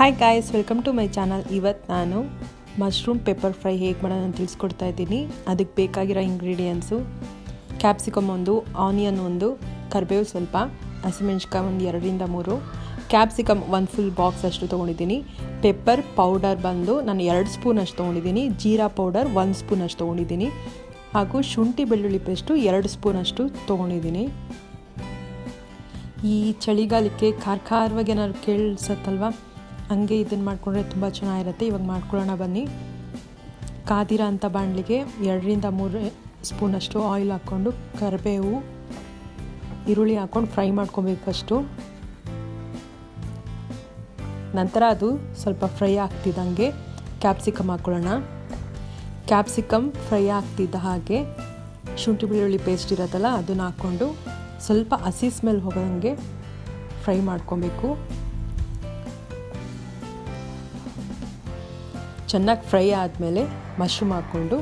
Hi guys welcome to my channel ಇವತ್ತು ನಾನು mushroom pepper fry ಹೇಗೆ ಮಾಡೋಣ ಅಂತ ತಿಳಿಸ್ಕೊಡ್ತಾ ಇದ್ದೀನಿ. ಅದಕ್ಕೆ ಬೇಕಾಗಿರೋ ಇಂಗ್ರೀಡಿಯೆಂಟ್ಸು ಕ್ಯಾಪ್ಸಿಕಮ್ ಒಂದು ಆನಿಯನ್ ಒಂದು, ಕರಿಬೇವು ಸ್ವಲ್ಪ ಹಸಿಮೆಣ್ಸಿಕಾಯಿ ಒಂದು ಎರಡರಿಂದ ಮೂರು. ಕ್ಯಾಪ್ಸಿಕಮ್ ಒಂದು ಫುಲ್ ಬಾಕ್ಸ್ ಅಷ್ಟು ತೊಗೊಂಡಿದ್ದೀನಿ. ಪೆಪ್ಪರ್ ಪೌಡರ್ ಬಂದು ನಾನು ಎರಡು ಸ್ಪೂನ್ ಅಷ್ಟು ತೊಗೊಂಡಿದ್ದೀನಿ. ಜೀರಾ ಪೌಡರ್ ಒಂದು ಸ್ಪೂನ್ ಅಷ್ಟು ತೊಗೊಂಡಿದ್ದೀನಿ. ಹಾಗೂ ಶುಂಠಿ ಬೆಳ್ಳುಳ್ಳಿ ಪೇಸ್ಟು ಎರಡು ಸ್ಪೂನ್ ಅಷ್ಟು ತೊಗೊಂಡಿದ್ದೀನಿ. ಈ ಚಳಿಗಾಲಕ್ಕೆ ಖಾರ ಖಾರವಾಗಿ ಏನಾದ್ರು ಕೇಳಿಸತ್ತಲ್ವ? ಹಂಗೆ ಇದನ್ನು ಮಾಡಿಕೊಂಡ್ರೆ ತುಂಬ ಚೆನ್ನಾಗಿರುತ್ತೆ. ಇವಾಗ ಮಾಡ್ಕೊಳ್ಳೋಣ ಬನ್ನಿ. ಕಾದಿರ ಅಂಥ ಬಾಣಲಿಗೆ ಎರಡರಿಂದ ಮೂರು ಸ್ಪೂನಷ್ಟು ಆಯಿಲ್ ಹಾಕ್ಕೊಂಡು ಕರಿಬೇವು, ಈರುಳ್ಳಿ ಹಾಕ್ಕೊಂಡು ಫ್ರೈ ಮಾಡ್ಕೊಬೇಕು ಫಸ್ಟು ನಂತರ ಅದು ಸ್ವಲ್ಪ ಫ್ರೈ ಆಗ್ತಿದ್ದಂಗೆ ಕ್ಯಾಪ್ಸಿಕಮ್ ಹಾಕ್ಕೊಳ್ಳೋಣ. ಕ್ಯಾಪ್ಸಿಕಮ್ ಫ್ರೈ ಆಗ್ತಿದ್ದ ಹಾಗೆ ಶುಂಠಿ ಬೆಳ್ಳುಳ್ಳಿ ಪೇಸ್ಟ್ ಇರುತ್ತಲ್ಲ, ಅದನ್ನು ಹಾಕ್ಕೊಂಡು ಸ್ವಲ್ಪ ಹಸಿ ಸ್ಮೆಲ್ ಹೋಗೋಂಗೆ ಫ್ರೈ ಮಾಡ್ಕೊಬೇಕು. ಚೆನ್ನಾಗಿ ಫ್ರೈ ಆದಮೇಲೆ ಮಶ್ರೂಮ್ ಹಾಕ್ಕೊಂಡು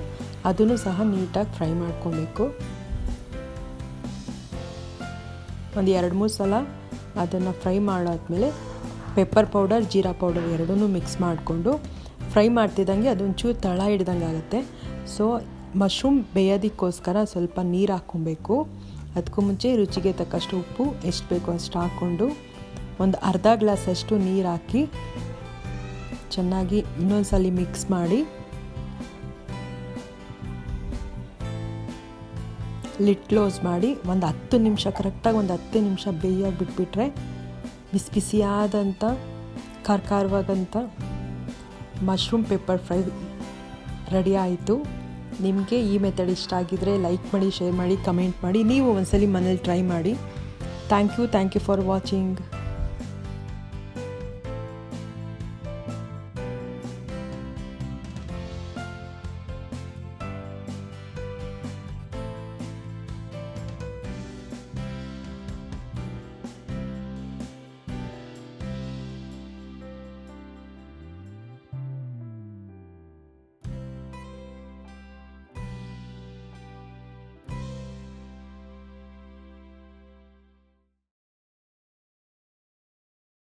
ಅದನ್ನು ಸಹ ನೀಟಾಗಿ ಫ್ರೈ ಮಾಡ್ಕೊಬೇಕು. ಒಂದು ಎರಡು ಮೂರು ಸಲ ಅದನ್ನು ಫ್ರೈ ಮಾಡಾದ್ಮೇಲೆ ಪೆಪ್ಪರ್ ಪೌಡರ್, ಜೀರಾ ಪೌಡರ್ ಎರಡೂ ಮಿಕ್ಸ್ ಮಾಡಿಕೊಂಡು ಫ್ರೈ ಮಾಡ್ತಿದ್ದಂಗೆ ಅದೊಂಚೂರು ತಳ ಹಿಡ್ದಂಗೆ ಆಗುತ್ತೆ. ಸೊ, ಮಶ್ರೂಮ್ ಬೇಯೋದಕ್ಕೋಸ್ಕರ ಸ್ವಲ್ಪ ನೀರು ಹಾಕ್ಕೊಬೇಕು. ಅದಕ್ಕೂ ಮುಂಚೆ ರುಚಿಗೆ ತಕ್ಕಷ್ಟು ಉಪ್ಪು ಎಷ್ಟು ಬೇಕೋ ಅಷ್ಟು ಹಾಕ್ಕೊಂಡು ಒಂದು ಅರ್ಧ ಗ್ಲಾಸಷ್ಟು ನೀರು ಹಾಕಿ ಚೆನ್ನಾಗಿ ಇನ್ನೊಂದ್ಸಲಿ ಮಿಕ್ಸ್ ಮಾಡಿ ಲಿಟ್ ಕ್ಲೋಸ್ ಮಾಡಿ ಒಂದು ಹತ್ತು ನಿಮಿಷ, ಕರೆಕ್ಟಾಗಿ ಒಂದು ಹತ್ತು ನಿಮಿಷ ಬೇಯಾಗಿ ಬಿಟ್ಬಿಟ್ರೆ ಬಿಸಿ ಬಿಸಿಯಾದಂಥ ಖಾರ ಮಶ್ರೂಮ್ ಪೆಪ್ಪರ್ ಫ್ರೈ ರೆಡಿ ಆಯಿತು. ನಿಮಗೆ ಈ ಮೆಥಡ್ ಇಷ್ಟ ಆಗಿದರೆ ಲೈಕ್ ಮಾಡಿ, ಶೇರ್ ಮಾಡಿ, ಕಮೆಂಟ್ ಮಾಡಿ. ನೀವು ಒಂದ್ಸಲಿ ಮನೇಲಿ ಟ್ರೈ ಮಾಡಿ. Thank you thank you for watching.